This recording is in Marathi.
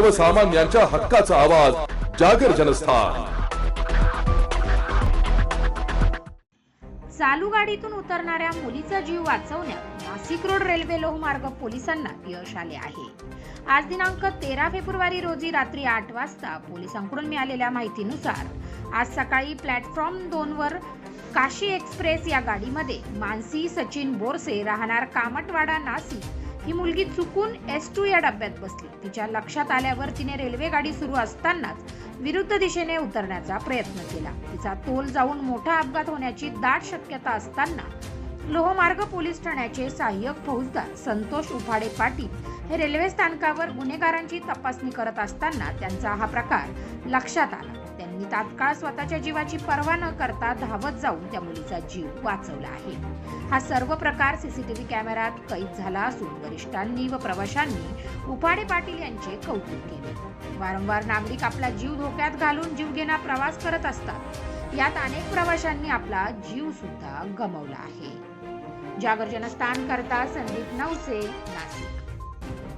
सर्वसामान्यांच्या हक्काचा आवाज जागर जनस्थान. चालू गाडीतून उतरणाऱ्या मुलीचा जीव वाचवण्यात नाशिक रोड रेल्वे लोहमार्ग पोलिसांना यश आले आहे. आज दिनांक तेरा फेब्रुवारी रोजी रात्री आठ वाजता पोलिसांकडून मिळालेल्या माहितीनुसार आज सकाळी प्लॅटफॉर्म दोनवर काशी एक्सप्रेस या गाडीमध्ये मानसी सचिन बोरसे राहणार कामटवाडा नाशिक ही मुलगी चुकून एस टू या डब्यात बसली. तिच्या लक्षात आल्यावर तिने रेल्वे गाडी सुरू असतानाच विरुद्ध दिशेने उतरण्याचा प्रयत्न केला. तिचा तोल जाऊन मोठा अपघात होण्याची दाट शक्यता असताना लोहमार्ग पोलीस ठाण्याचे सहाय्यक फौजदार संतोष उफाडे पाटील हे रेल्वे स्थानकावर गुन्हेगारांची तपासणी करत असताना त्यांचा हा प्रकार लक्षात आला. त्यांनी तात्काळ स्वतःच्या जीवाची पर्वा न करता धावत जाऊन त्या मुलीचा जीव वाचवला आहे. हा सर्व प्रकार सीसीटीव्ही कॅमेऱ्यात कैद झाला असून वरिष्ठांनी व प्रवाशांनी उफाडे पाटील यांचे कौतुक केले. वारंवार नागरिक आपला जीव धोक्यात घालून जीवघेणा प्रवास करत असतात. यात अनेक प्रवाशांनी आपला जीव सुद्धा गमावला आहे. जागर स्थान करता संदीप नवसे नाशिक.